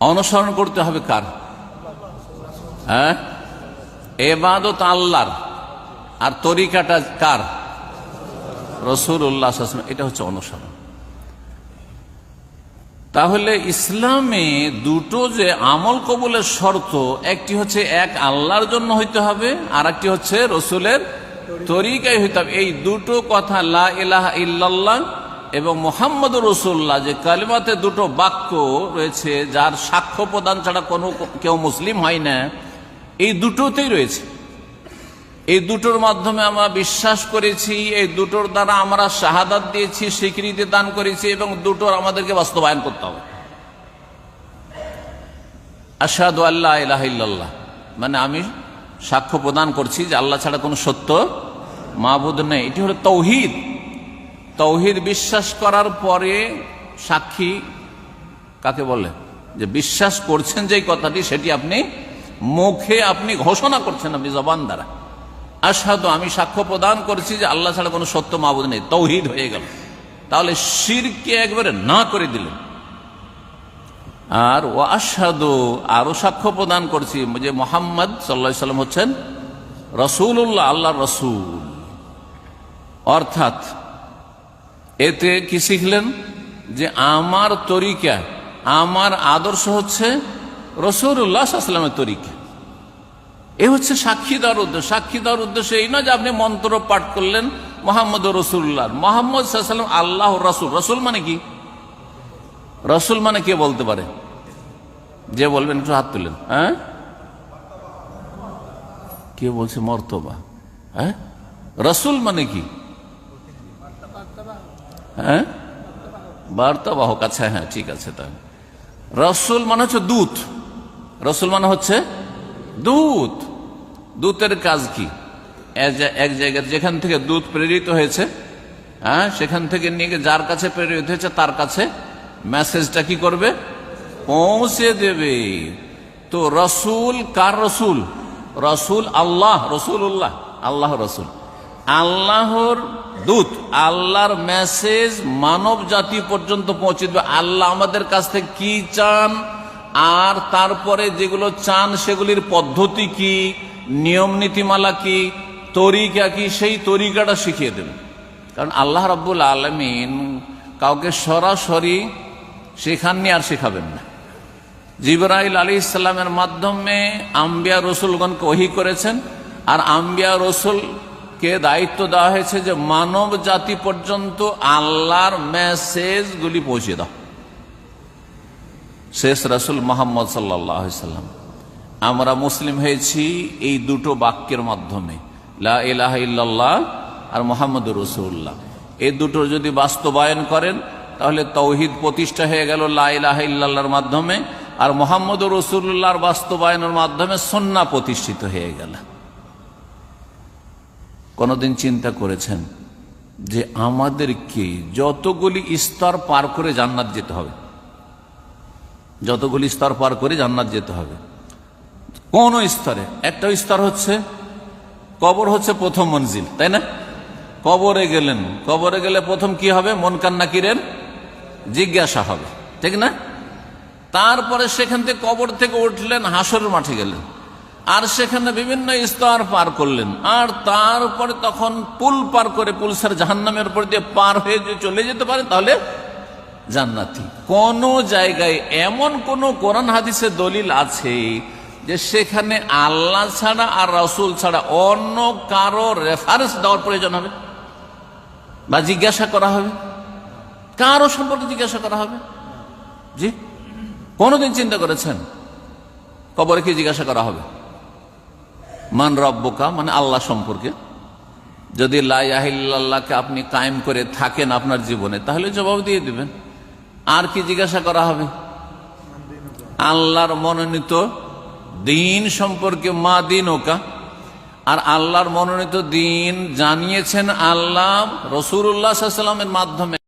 অনুসরণ করতে হবে কার? হ্যাঁ? এবাদত আল্লাহর। আর তরিকাটা কার? রসুল উল্লাহ এটা হচ্ছে অনুসরণ। তাহলে ইসলামে দুটো যে আমল কবুলের শর্ত, একটি হচ্ছে এক আল্লাহর জন্য হইতে হবে আর একটি হচ্ছে রসুলের তরিকায় হইতে হবে। এই দুটো কথা লা ইল্লাল্লাহ এবং মোহাম্মদ রসুল্লাহ যে কালিমাতে দুটো বাক্য রয়েছে, যার সাক্ষ্য প্রদান ছাড়া কোনো কেউ মুসলিম হয় না, এই দুটোতেই রয়েছে। এই দুটোর মাধ্যমে আমরা বিশ্বাস করেছি, এই দুটোর দ্বারা আমরা শাহাদাত দিয়েছি, স্বীকৃতি দান করেছি, এবং দুটোর আমাদেরকে বাস্তবায়ন করতে হবে। আসাদু আল্লাহ ইল্লাল্লাহ। মানে আমি সাক্ষ্য প্রদান করছি যে আল্লাহ ছাড়া কোনো সত্য মাহবুদ নেই। এটি হলো তৌহিদ। তৌহিদ বিশ্বাস করার পরে সাক্ষী কাকে বলে? যে বিশ্বাস করছেন যে কথাটি, সেটি আপনি মুখে আপনি ঘোষণা করছেন আপনি জবান দ্বারা। আসাদু আমি সাক্ষ্য প্রদান করছি যে আল্লাহ ছাড়া কোনো সত্য মাহবুদ নেই, তৌহিদ হয়ে গেল। তাহলে শিরকে একবারে না করে দিলেন। আর ও আসাদু আরও সাক্ষ্য প্রদান করছি যে মোহাম্মদ সাল্লা সাল্লাম হচ্ছেন রসুল্লাহ আল্লাহ রসুল। অর্থাৎ এতে কি শিখলেন? যে আমার তরিকা, আমার আদর্শ হচ্ছে রসুল্লাহ আসলামের তরিকা। এ হচ্ছে সাক্ষী দেওয়ার উদ্দেশ্য। সাক্ষী দেওয়ার উদ্দেশ্য এই নয় যে আপনি মন্ত্র পাঠ করলেন মোহাম্মদ রসুল্লাহ মোহাম্মদ আল্লাহ রসুল। রসুল মানে কি? রসুল মানে কে বলতে পারে? যে বলবেন একটু হাত তুলেন। হ্যাঁ? কে বলছে মর্তবা? হ্যাঁ? রসুল মানে কি? হ্যাঁ? বার্তাবাহক আচ্ছা হ্যাঁ ঠিক আছে তাহলে। রসুল মানে হচ্ছে দূত। রসুল মানে হচ্ছে দূত। দূতের কাজ কি? এক জায়গায় যেখান থেকে দূত প্রেরিত হয়েছে হ্যাঁ সেখান থেকে নিয়ে যার কাছে প্রেরিত হয়েছে, তার কাছে মেসেজটা কি করবে? পৌঁছে দেবে। তো রসুল কার রসুল? রসুল আল্লাহ রসুল উল্লাহ আল্লাহ রসুল। আল্লাহর দূত, আল্লাহর মেসেজ মানব জাতি পর্যন্ত পৌঁছে দেবে। আল্লাহ আমাদের কাছ থেকে কি চান? আর তারপরে যেগুলো চান সেগুলির পদ্ধতি কি? নিয়ম নীতিমালা কি? তরিকা কি? সেই তরিকাটা শিখিয়ে দেবেন কারণ আল্লাহ রাব্বুল আলমিন কাউকে সরাসরি শেখাননি আর শেখাবেন না। জিবরাইল আলী ইসলামের মাধ্যমে আম্বিয়া রসুলগণকে ওহি করেছেন। আর আম্বিয়া রসুলকে দায়িত্ব দেওয়া হয়েছে যে মানব জাতি পর্যন্ত আল্লাহর মেসেজগুলি পৌঁছে দাও। শেষ রাসুল মোহাম্মদ সাল্লাম, আমরা মুসলিম হয়েছি এই দুটো বাক্যের মাধ্যমে ইল্লাল্লাহ আর মোহাম্মদ রসুল্লাহ এই দুটো যদি বাস্তবায়ন করেন, তাহলে তৌহিদ প্রতিষ্ঠা হয়ে গেল লা ইলাহা ইল্লাল্লাহর মাধ্যমে, আর মোহাম্মদ রসুল্লাহর বাস্তবায়নের মাধ্যমে সন্না প্রতিষ্ঠিত হয়ে গেল। কোনদিন চিন্তা করেছেন যে আমাদেরকে যতগুলি স্তর পার করে জান্নাত যেতে হবে, যতগুলি স্তর পার করে জান্নাত যেতে হবে, কোন স্তরে? একটা স্তর হচ্ছে, কবর হচ্ছে প্রথম মঞ্জিল, তাই না? কবরে গেলেন, কবরে গেলে প্রথম কি হবে? মন কান্না কান্নাকিরের জিজ্ঞাসা হবে, ঠিক না? তারপরে সেখান থেকে কবর থেকে উঠলেন হাসর মাঠে গেলেন। আর সেখানে বিভিন্ন স্তর পার করলেন। আর তারপরে তখন পুল পার করে পুলসার জাহান্নামের উপর দিয়ে পার হয়ে যদি চলে যেতে পারে, তাহলে জান্নাতি। কোন জায়গায় এমন কোন কোরআন হাদিসের দলিল আছে যে সেখানে আল্লাহ ছাড়া আর রসুল ছাড়া অন্য কারও রেফারেন্স দেওয়ার প্রয়োজন হবে? বা জিজ্ঞাসা করা হবে? কারও সম্পর্কে জিজ্ঞাসা করা হবে? জি? কোনদিন চিন্তা করেছেন? কবরে কি জিজ্ঞাসা করা হবে? মান রব্বকা মানে আল্লাহ সম্পর্কে। যদি লাহিল্লাহকে আপনি কায়েম করে থাকেন আপনার জীবনে, তাহলে জবাব দিয়ে দিবেন। আর কি জিজ্ঞাসা করা হবে? আল্লাহর মনোনীত দিন সম্পর্কে মা দিন ওকা। আর আল্লাহর মনোনীত দিন জানিয়েছেন আল্লাহ রসুল্লাহ মাধ্যমে।